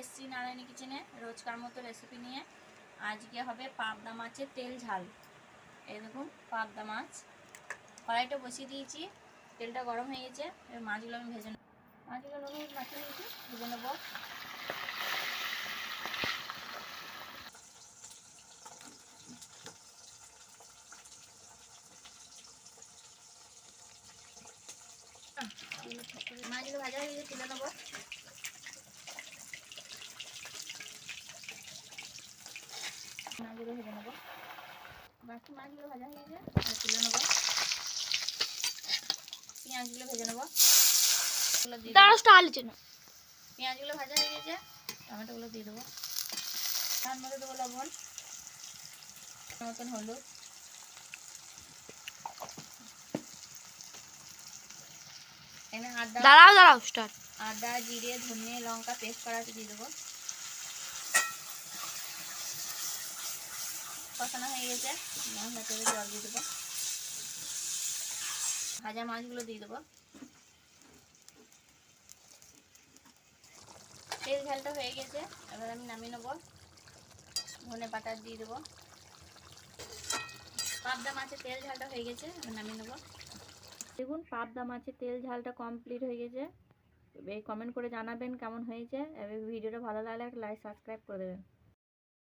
এসেছি নারায়ণী কিচেনে রোজকার মতো রেসিপি নিয়ে। আজকে হবে পাবদা মাছের তেল ঝাল। এই দেখুন, পাবদা মাছ। কড়াইটা বসিয়ে দিয়েছি, তেলটা গরম হয়ে গেছে, এবার মাছগুলো আমি ভেজে মাছগুলো নিয়েছি, ভেজে নেব। মাছগুলো ভাজা হয়ে গেছে, তুলে নেব। মাছগুলো ভেজে নেব। বাকি মাছগুলো ভাজা হয়ে গেছে আর তুলে নেব। পেঁয়াজগুলো ভেজে নেব। এগুলো দিয়ে দেবো। দাঁড়াসটা আলোচনা পেঁয়াজগুলো ভাজা হয়ে গেছে টমেটোগুলো দিয়ে দেবো। তার মধ্যে দেবো লবণ মতন হলুদ। দাঁড়াও দাঁড়াও আদা জিরে ধনে লঙ্কা পেস্ট করা আছে দিয়ে দেবো। কষানো হয়ে গেছে। মশলা তেলে জল দিয়ে দেবো। ভাজা মাছগুলো দিয়ে দেবো। তেল ঝালটা হয়ে গেছে। এবার আমি নামিয়ে নেব। ধনে পাতা দিয়ে দেবো। পাবদা মাছের তেল ঝালটা হয়ে গেছে। এবার নামিয়ে নেব। দেখুন, পাবদা মাছের তেল ঝালটা কমপ্লিট হয়ে গেছে। এই কমেন্ট করে জানাবেন কেমন হয়েছে। এবার ভিডিওটা ভালো লাগলে একটা লাইক সাবস্ক্রাইব করে দেবেন।